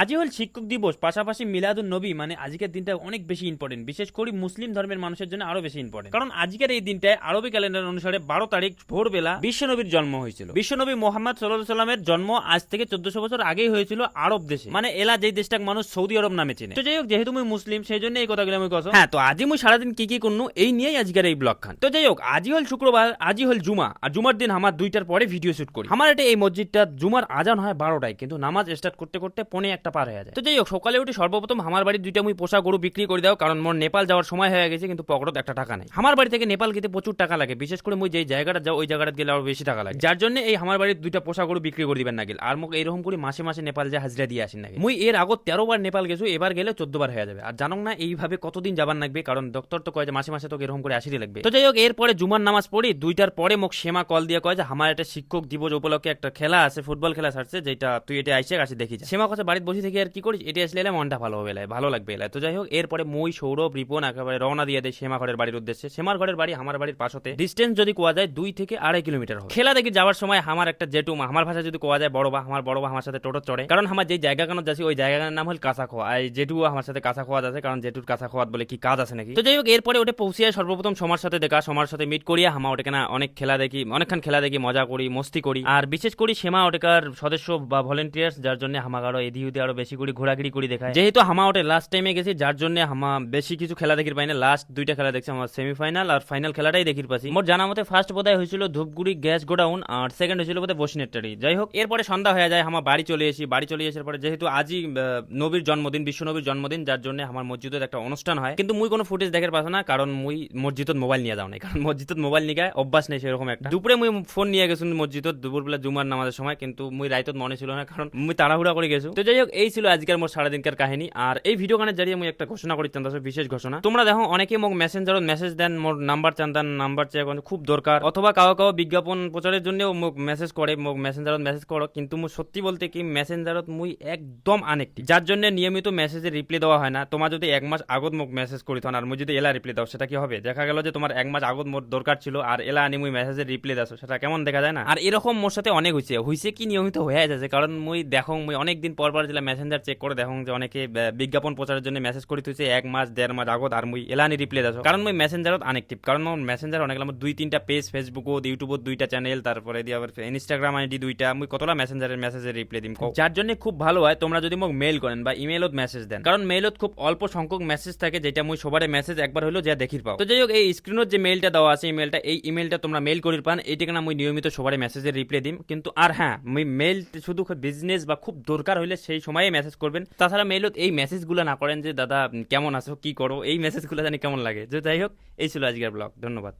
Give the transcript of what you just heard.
আজই হল শিক্ষক দিবস, পাশাপাশি মিলাদুন নবী মানে আজকের দিনটা অনেক বেশি ইম্পর্টেন্ট বিশেষ করে মুসলিম ধর্মের মানুষের জন্য আরও বেশি ইম্পর্টেন্ট কারণ আজকের এই দিনটায় আরবি ক্যালেন্ডার অনুসারে বারো তারিখ ভোরবেলা বিশ্বনবীর জন্ম হয়েছিল। বিশ্বনবী মোহাম্মদ সাল্লামের জন্ম আজ থেকে চোদ্দশো বছর আগেই হয়েছিল আরব দেশে। মানে এলা যেই দেশটাকে মানুষ সৌদি আরব নামে চিনে। তো যাই হোক যেহেতু মুই মুসলিম, সেই জন্য এই কথাগুলো আমি কথা হ্যাঁ তো আজই মুই সারাদিন কি কি করনু, এই নিয়েই আজকের এই ব্লগ খান। তো যাই হোক আজই হল শুক্রবার আজই হল জুমা, আর জুমার দিন আমার দুইটার পরে ভিডিও শুট করি। আমার এটা এই মসজিদটা জুমার আজান হয় বারোটায়, কিন্তু নামাজ স্টার্ট করতে করতে পনে একটা পার হয়ে যায়। তো যাই হোক সকালে উঠে সর্বপ্রথম আমার বাড়ির দুইটা মুই পোষা গরু বিক্রি করে দাও, কারণ মোর নেপাল যাওয়ার সময় হয়ে গেছে, কিন্তু পকেটত একটা টাকা নেই। আমার বাড়ি থেকে নেপাল গেতে প্রচুর টাকা লাগে, বিশেষ করে মুই যেই জায়গাটা যাও, ওই জায়গাটা গেলে আরও বেশি টাকা লাগে। যার জন্য এই আমার বাড়ির দুইটা পোষা গরু বিক্রি করে দিবেন না গেল। আর মোক এরকম করে মাসে মাসে নেপাল যে হাজিরা দিয়ে আসেন নাকি মুই এর আগত তেরো বার নেপাল গেছো, এবার গেলে চোদ্দ বার হয়ে যাবে। আর জানো না এইভাবে কতদিন যাবার লাগবে, কারণ ডক্টর তো কয় যে মাসে মাসে তোকে এরকম করে আসিরই লাগবে। তো যাই হোক এরপরে জুমার নামাজ পড়ি, দুইটার পরে মোক সেমা কল দিয়ে কয় যে, আমার একটা শিক্ষক দিবস উপলক্ষে একটা খেলা আছে, ফুটবল খেলা ছাড়ছে যেটা তুই এটা আইসে আসি দেখি যা। সেমা কথা বাড়িতে বসে থেকে আর কি করিস? এটা আসলে এলে মনটা ভালো হবে এলাই, ভালো লাগবে এলাই। তো যাই হোক এরপরে মই সৌরভ রিপন একেবারে রওনা দিয়ে দেয় সেমা ঘরের বাড়ির উদ্দেশ্যে। সেমার ঘরের বাড়ি আমার বাড়ির পাশতে। ডিস্টেন্স যদি কোয়া যায় দুই থেকে আড়াই কিলোমিটার হবে। খেলা দেখি যাওয়ার সময় আমার একটা জেটু আমার ভাষা যদি কোয়া যায় বড় বা আমার বড় বা আমার সাথে টোটো চড়ে। কারণ আমার যে জায়গা কানত যাচ্ছি ওই জায়গার নাম হল কাঁচা খোয়া আর জেটু আমার সাথে কাঁচা খোয়া আছে কারণ জেটুর কাঁচা খোয়াত বলে কি কাজ আছে নাকি? তো যাই হোক এরপরে ওটা পৌঁছিয়ে সর্বপ্রথম সমার সাথে দেখা সমার সাথে মিট করিয়া হামা ওটাকে না অনেক খেলা দেখি অনেকক্ষণ খেলা দেখি মজা করি মস্তি করি। আর বিশেষ করে সেমা ওটাকার সদস্য বা ভলেন্টিয়ার্স যার জন্য হামাক আরও এদি উদি আরও বেশি করে ঘোরাঘুরি করে দেখায়। যেহেতু হামা ওটে লাস্ট টাইমে গেছি, যার জন্য হামা বেশি কিছু খেলা দেখির পাই না লাস্ট দুইটা খেলা দেখছি, আমার সেমিফাইনাল আর ফাইনাল খেলাটাই দেখির পাচ্ছি মোট জানা মতে ফার্স্ট বোধহয় হয়েছিল ধূপগুড়ি গ্যাস গোডাউন আর সেকেন্ড হয়েছিল বোধহয় বসিনেটারি যাই হোক, এরপরে সন্ধ্যা হয়ে যায় আমার বাড়ি চলে এসি, বাড়ি চলে আসার পরে যেহেতু আজই নবীর জন্মদিন, বিশ্ব নবীর জন্মদিন, যার জন্য আমার মসজিদের একটা অনুষ্ঠান হয়। কিন্তু মুই কোনো ফুটেজ দেখার পাচ্ছ না, কারণ মুই মসজিদত মোবাইল নিয়ে যাও নাই। কারণ মসজিদত মোবাইল নিয়ে অভ্যাস নেই সেরকম একটা। দুপুরে মুই ফোন নিয়ে গেছি মসজিদত, দুপুরবেলা জুমার নামাজের সময়, কিন্তু মুই রাইতত মনে ছিল না, কারণ মুই তাড়াহুড়া করে গেছো। তো যাই হোক এই ছিল আজকের মোর সারাদিনকার কাহিনী। আর এই ভিডিও গানের জারিয়ে মুই একটা ঘোষণা করি চান বিশেষ ঘোষণা। তোমরা দেখো অনেকে মোক মেসেঞ্জারত মেসেজ দেন, মোর নাম্বার চান দেন নাম্বার চেয়ে খুব দরকার। অথবা কাউ কাউ বিজ্ঞাপন প্রচারের জন্য মোক মেসেজ করে, মোক মেসেঞ্জারত মেসেজ করো। কিন্তু মুই সত্যি বলতে কি মেসেঞ্জারত মুই একদম আনেকটি। যার জন্য নিয়মিত মেসেজে রিপ্লাই দেওয়া হয় না। তোমার যদি এক মাস আগত মোক মেসেজ করি আর মুই যদি এলা রিপ্লাই দাও, সেটা কি হবে? দেখা গেল যে তোমার এক মাস আগত মোর দরকার ছিল, আর এলা আনি মুই মেসেজে রিপ্লাই দাও সেটা কেমন দেখা যায় না? আর এরকম মোর সাথে অনেক হয়েছে হয়েছে কি নিয়মিত হয়ে যাচ্ছে কারণ মুই দেখো, মুই অনেক দিন পর পর যেটা মেসেঞ্জার চেক করে দেখো যে অনেকে বিজ্ঞাপন প্রচারের জন্য মেসেজ করে তুইছে এক মাস, দেড় মাস আগত, আর মুই এলানি রিপ্লাই দাও কারণ মুই মেসেঞ্জারত অনেকটিভ কারণ মোর মেসেঞ্জার অনেক আমার দুই তিনটা পেজ ফেসবুকত ইউটিউবত দুইটা চ্যানেল তারপরে দিয়ে আবার ইনস্টাগ্রাম আইডি দুইটা, মুই কতটা মেসেঞ্জারের মেসেজে রিপ্লাই দিম। যার জন্য খুব ভালো হয়, তোমরা যদি মোক মেল করেন বা ইমেলত মেসেজ দেন। কারণ মেইলত খুব অল্প সংখ্যক মেসেজ থাকে, যেটা মুই সবার মেসেজ একবার হলো যা দেখির পাও। তো যাই হোক, এই স্ক্রিনত যে মেইলটা দেওয়া আছে ইমেলটা এই ইমেলটা তোমরা মেল করির পান এইটাকে না মুই নিয়মিত সবার মেসেজের রিপ্লাই দিম। কিন্তু আর হ্যাঁ মুই মেল শুধু বিজনেস বা খুব দরকার হইলে সেই সময়ে মেসেজ করবেন। তাছাড়া মেইলত এই মেসেজগুলো না করেন যে, দাদা, কেমন আছো? কি করো? এই মেসেজগুলো জানি কেমন লাগে। যে যাই হোক, এই ছিল আজকের ব্লগ ধন্যবাদ।